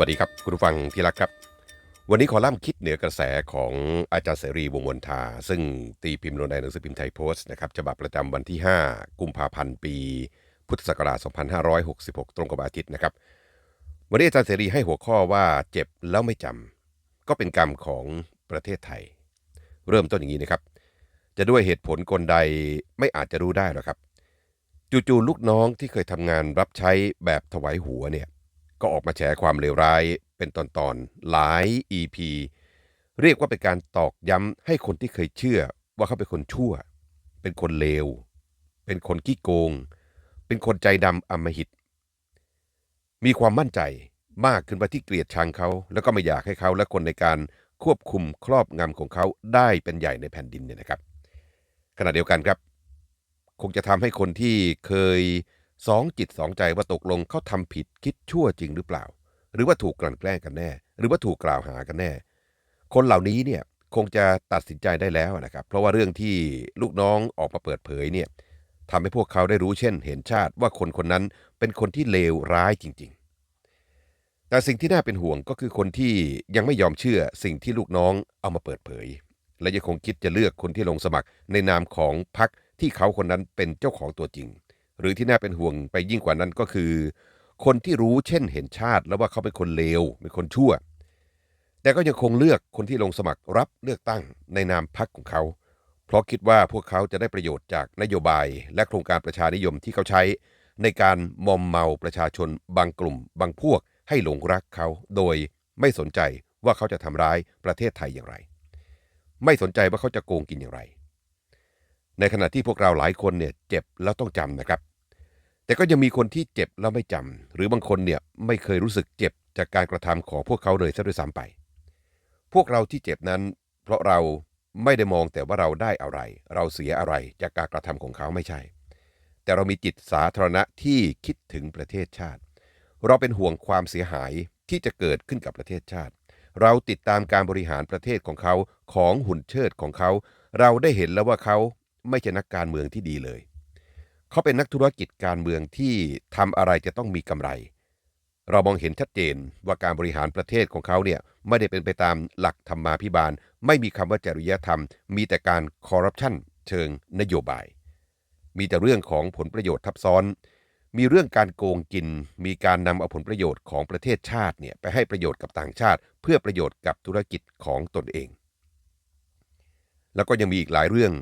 วัสดีครับ คุณผู้ฟังที่รักครับ วันนี้คอลัมน์คิดเหนือกระแสของอาจารย์เสรีวงศ์มนทา ซึ่งตีพิมพ์ลงในหนังสือพิมพ์ไทยโพสต์นะครับฉบับประจำวันที่ 5 กุมภาพันธ์ปี พุทธศักราช 2566 ตรงกับวันอาทิตย์นะครับ วันนี้อาจารย์เสรีให้หัวข้อว่าเจ็บแล้วไม่จำก็เป็นกรรมของประเทศไทย เริ่มต้นอย่างนี้นะครับ จะด้วยเหตุผลกลใดไม่อาจจะรู้ได้หรอกครับ จู่ๆลูกน้องที่เคยทำงานรับใช้แบบถวายหัวเนี่ย ก็ออกมาแฉความเลวร้ายเป็นตอนๆ หลาย EP เรียกว่าเป็นการตอกย้ำให้คนที่เคยเชื่อว่าเขาเป็นคนชั่ว เป็นคนเลว เป็นคนขี้โกง เป็นคนใจดำอำมหิต มีความมั่นใจมากขึ้นไปที่เกลียดชังเขา แล้วก็ไม่อยากให้เขาและคนในการควบคุมครอบงำของเขาได้เป็นใหญ่ในแผ่นดินเนี่ยนะครับ ขณะเดียวกันครับ คงจะทำให้คนที่เคย สองจิตสองใจว่าตกลงเขาทำผิดคิดชั่วจริงหรือเปล่า หรือว่าถูกกลั่นแกล้งกันแน่ หรือว่าถูกกล่าวหากันแน่ คนเหล่านี้เนี่ยคงจะตัดสินใจได้แล้วนะครับ เพราะว่าเรื่องที่ลูกน้องออกมาเปิดเผยเนี่ยทำให้พวกเขาได้รู้เช่น เห็นชาติว่าคนคนนั้นเป็นคนที่เลวร้ายจริง ๆ แต่สิ่งที่น่าเป็นห่วงก็คือคนที่ยังไม่ยอมเชื่อสิ่งที่ลูกน้องเอามาเปิดเผย และยังคงคิดจะเลือกคนที่ลงสมัครในนามของพรรคที่เขาคนนั้นเป็นเจ้าของตัวจริง หรือที่น่าเป็นห่วงไปยิ่งกว่านั้นก็คือ คนที่รู้เช่นเห็นชาติแล้วว่าเขาเป็นคนเลวเป็นคนชั่ว แต่ก็ยังคงเลือกคนที่ลงสมัครรับเลือกตั้งในนามพรรคของเขา เพราะคิดว่าพวกเขาจะได้ประโยชน์จากนโยบาย และโครงการประชานิยมที่เขาใช้ ในการมอมเมาประชาชนบางกลุ่ม บางพวกให้หลงรักเขา โดยไม่สนใจว่าเขาจะทำร้ายประเทศไทยอย่างไร ไม่สนใจว่าเขาจะโกงกินอย่างไร ในขณะที่พวกเราหลายคนเนี่ยเจ็บแล้วต้องจำนะครับ แต่ก็ยังมีคนที่เจ็บแล้วไม่จำหรือบางคนเนี่ยไม่เคยรู้สึกเจ็บจากการกระทำของพวกเขาเลยซะด้วยซ้ำไป พวกเราที่เจ็บนั้น เพราะเราไม่ได้มองแต่ว่าเราได้อะไร เราเสียอะไรจากการกระทำของเขาไม่ใช่ แต่เรามีจิตสาธารณะที่คิดถึงประเทศชาติ เราเป็นห่วงความเสียหายที่จะเกิดขึ้นกับประเทศชาติ เราติดตามการบริหารประเทศของเขาของหุ่นเชิดของเขา เราได้เห็นแล้วว่าเขา ไม่ใช่นักการเมืองที่ดีเลย เขาเป็นนักธุรกิจการเมืองที่ทำอะไรจะต้องมีกำไร เรามองเห็นชัดเจนว่าการบริหารประเทศของเขาเนี่ยไม่ได้เป็นไปตามหลักธรรมาภิบาล ไม่มีคำว่าจริยธรรม มีแต่การคอร์รัปชันเชิงนโยบาย มีแต่เรื่องของผลประโยชน์ทับซ้อน มีเรื่องการโกงกิน มีการนำเอาผลประโยชน์ของประเทศชาติเนี่ยไปให้ประโยชน์กับต่างชาติ เพื่อประโยชน์กับธุรกิจของตนเองแล้วก็ยังมีอีกหลายเรื่อง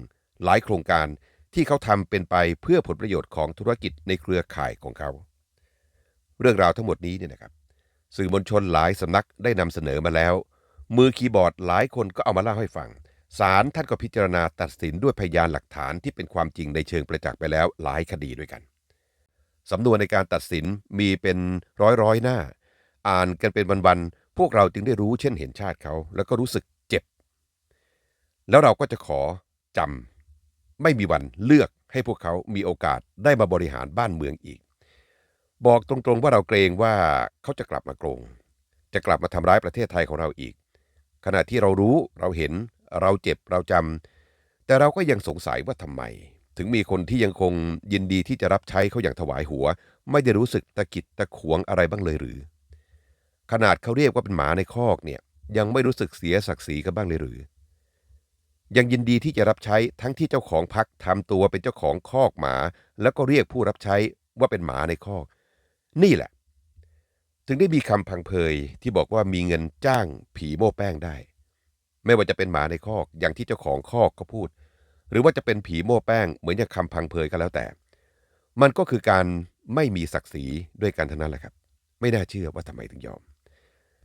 หลายโครงการที่เขาทำเป็นไปเพื่อผลประโยชน์ของธุรกิจในเครือข่ายของเขา เรื่องราวทั้งหมดนี้เนี่ยนะครับ สื่อมวลชนหลายสำนักได้นำเสนอมาแล้ว มือคีย์บอร์ดหลายคนก็เอามาเล่าให้ฟังศาลท่านก็พิจารณาตัดสินด้วยพยานหลักฐานที่เป็นความจริงในเชิงประจักษ์ไปแล้วหลายคดีด้วยกันสำนวนในการตัดสินมีเป็นร้อยร้อยๆหน้า อ่านกันเป็นวันๆพวกเราจึงได้รู้เช่นเห็นชาติเขา แล้วก็รู้สึกเจ็บ แล้วเราก็จะขอจำ ไม่มีวันเลือกให้พวกเขามีโอกาสได้มาบริหารบ้านเมืองอีก บอกตรงๆว่าเราเกรงว่าเขาจะกลับมาโกง จะกลับมาทำร้ายประเทศไทยของเราอีก ขณะที่เรารู้เราเห็น เราเจ็บเราจำแต่เราก็ยังสงสัยว่าทำไม ถึงมีคนที่ยังคงยินดีที่จะรับใช้เขาอย่างถวายหัว ไม่ได้รู้สึกตะกิดตะขวงอะไรบ้างเลยหรือ ขนาดเขาเรียกว่าเป็นหมาในคอกเนี่ยยังไม่รู้สึกเสียศักดิ์ศรีกันบ้างเลยหรือ ยังยินดีที่จะรับใช้ทั้งที่เจ้าของพักทำตัวเป็นเจ้าของคอกหมา แล้วก็เรียกผู้รับใช้ว่าเป็นหมาในคอก นี่แหละ ถึงได้มีคำพังเพยที่บอกว่ามีเงินจ้างผีโม้แป้งได้ ไม่ว่าจะเป็นหมาในคอกอย่างที่เจ้าของคอกเขาพูด หรือว่าจะเป็นผีโม้แป้งเหมือนอย่างคำพังเพยก็แล้วแต่ มันก็คือการไม่มีศักดิ์ศรีด้วยกันเท่านั้นแหละครับ ไม่น่าเชื่อว่าทำไมถึงยอม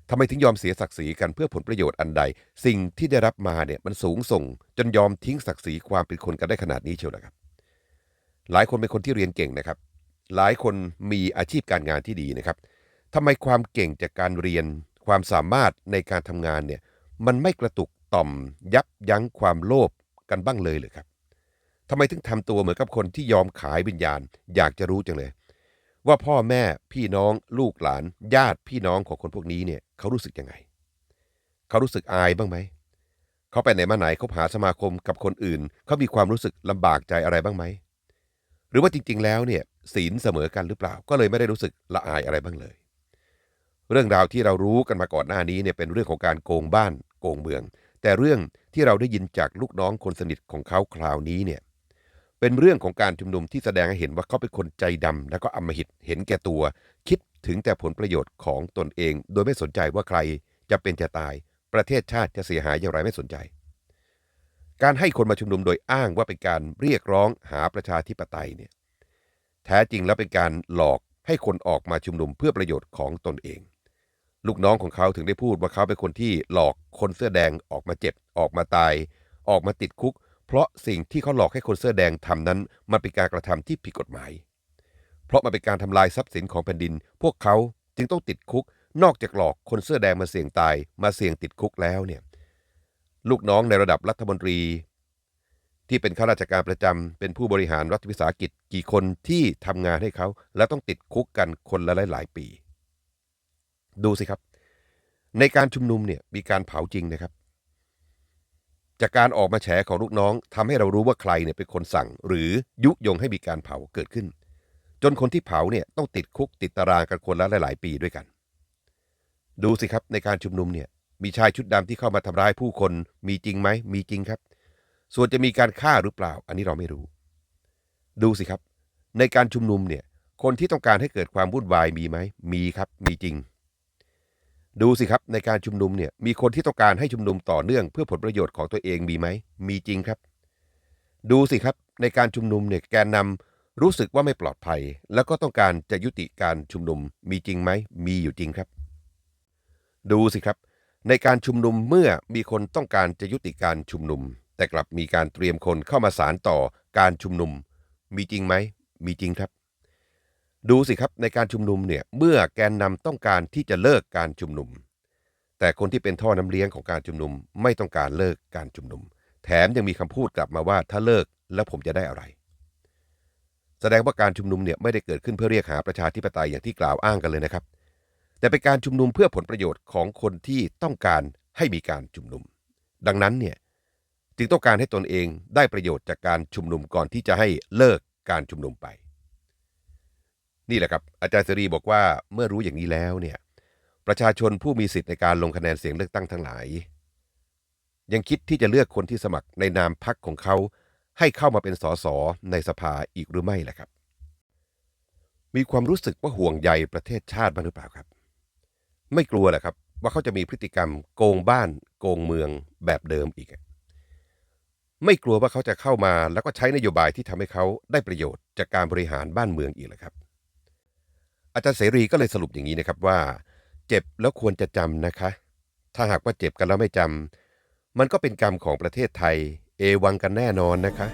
ทำไมถึงยอมเสียศักดิ์ศรีกันเพื่อผลประโยชน์อันใด สิ่งที่ได้รับมาเนี่ยมันสูงส่ง จนยอมทิ้งศักดิ์ศรีความเป็นคนกันได้ขนาดนี้เชียวเหรอครับ หลายคนเป็นคนที่เรียนเก่งนะครับ หลายคนมีอาชีพการงานที่ดีนะครับทำไมความเก่งจากการเรียน ความสามารถในการทำงานเนี่ยมันไม่กระตุกต่อม ยับยั้งความโลภกันบ้างเลยหรือครับทำไมถึงทำตัวเหมือนกับคนที่ยอมขายวิญญาณ อยากจะรู้จังเลย ว่าพ่อแม่พี่น้องลูกหลาน ญาติพี่น้องของคนพวกนี้เนี่ยเขารู้สึกยังไง เขารู้สึกอายบ้างไหม เขาไปไหนมาไหนเขาหาสมาคมกับคนอื่น เขามีความรู้สึกลำบากใจอะไรบ้างไหม หรือว่าจริง ๆ แล้วเนี่ยศีลเสมอกันหรือเปล่า ก็เลยไม่ได้รู้สึกละอายอะไรบ้างเลย เรื่องราวที่เรารู้กันมาก่อนหน้านี้เนี่ยเป็นเรื่องของการโกงบ้าน โกงเมือง แต่เรื่องที่เราได้ยินจากลูกน้องคนสนิทของเขาคราวนี้เนี่ย เป็นเรื่องของการชุมนุมที่แสดงให้เห็นว่าเขาเป็นคนใจดำแล้วก็อำมหิตเห็นแก่ตัว คิดถึงแต่ผลประโยชน์ของตนเอง โดยไม่สนใจว่าใครจะเป็นจะตาย ประเทศชาติจะเสียหายอย่างไรไม่สนใจ การให้คนมาชุมนุมโดยอ้างว่าเป็นการเรียกร้องหาประชาธิปไตยเนี่ยแท้จริงแล้วเป็นการหลอกให้คนออกมาชุมนุมเพื่อประโยชน์ของตนเอง ลูกน้องของเขาถึงได้พูดว่าเขาเป็นคนที่หลอกคนเสื้อแดงออกมาเจ็บออกมาตาย ออกมาติดคุก เพราะสิ่งที่เขาหลอกให้คนเสื้อแดงทำนั้น มันเป็นการกระทำที่ผิดกฎหมาย เพราะมันเป็นการทำลายทรัพย์สินของแผ่นดิน พวกเขาจึงต้องติดคุก นอกจากหลอกคนเสื้อแดงมาเสี่ยงตายมาเสี่ยงติดคุกแล้วเนี่ยลูกน้องในระดับรัฐมนตรี ที่เป็นข้าราชการประจำเป็นผู้บริหารรัฐวิสาหกิจกี่คนที่ทำงานให้เขา แล้วต้องติดคุกกันคนละหลายๆปี ดูสิครับ ในการชุมนุมเนี่ยมีการเผาจริงนะครับ จากการออกมาแฉของลูกน้องทำให้เรารู้ว่าใครเนี่ยเป็นคนสั่ง หรือยุยงให้มีการเผาเกิดขึ้น จนคนที่เผาเนี่ยต้องติดคุกติดตารางกันคนละหลาย ๆ ปีด้วยกัน ดูสิครับในการชุมนุมเนี่ยมีชายชุดดำที่เข้ามาทำร้ายผู้คนมีจริงไหมมีจริงครับ ส่วนจะมีการฆ่าหรือเปล่า อันนี้เราไม่รู้ ดูสิครับ ในการชุมนุมเนี่ยคนที่ต้องการให้เกิดความวุ่นวายมีไหมมีครับ มีจริง ดูสิครับในการชุมนุมเนี่ยมีคนที่ต้องการให้ชุมนุมต่อเนื่องเพื่อผลประโยชน์ของตัวเองมีไหมมีจริงครับ ดูสิครับในการชุมนุมเนี่ยแกนนำรู้สึกว่าไม่ปลอดภัย แล้วก็ต้องการจะยุติการชุมนุมมีจริงไหมมีอยู่จริงครับ ดูสิครับ ในการชุมนุมเมื่อมีคนต้องการจะยุติการชุมนุม แต่กลับมีการเตรียมคนเข้ามาสารต่อการชุมนุม มีจริงไหมมีจริงครับ ดูสิครับในการชุมนุมเนี่ยเมื่อแกนนำต้องการที่จะเลิกการชุมนุม แต่คนที่เป็นท่อน้ำเลี้ยงของการชุมนุมไม่ต้องการเลิกการชุมนุม แถมยังมีคำพูดกลับมาว่าถ้าเลิกแล้วผมจะได้อะไร แสดงว่าการชุมนุมเนี่ยไม่ได้เกิดขึ้นเพื่อเรียกหาประชาธิปไตยอย่างที่กล่าวอ้างกันเลยนะครับ แต่เป็นการชุมนุมเพื่อผลประโยชน์ของคนที่ต้องการให้มีการชุมนุม ดังนั้นเนี่ยจึงต้องการให้ตนเองได้ประโยชน์จากการชุมนุมก่อนที่จะให้เลิกการชุมนุมไป นี่แหละครับอาจารย์เสรีบอกว่าเมื่อรู้อย่างนี้แล้วเนี่ยประชาชนผู้มีสิทธิ์ในการลงคะแนนเสียงเลือกตั้งทั้งหลาย ยังคิดที่จะเลือกคนที่สมัครในนามพรรคของเขาให้เข้ามาเป็นสสในสภาอีกหรือไม่ล่ะครับ มีความรู้สึกว่าห่วงใยประเทศชาติบ้างหรือเปล่าครับ ไม่กลัวแหละครับ ว่าเขาจะมีพฤติกรรมโกงบ้าน โกงเมืองแบบเดิมอีก ไม่กลัวว่าเขาจะเข้ามาแล้วก็ใช้นโยบายที่ทำให้เขาได้ประโยชน์จากการบริหารบ้านเมืองอีกเหรอครับ อาจารย์เสรีก็เลยสรุปอย่างนี้นะครับว่า เจ็บแล้วควรจะจำนะคะ ถ้าหากว่าเจ็บกันแล้วไม่จำมันก็เป็นกรรมของประเทศไทย เอวังกันแน่นอนนะคะ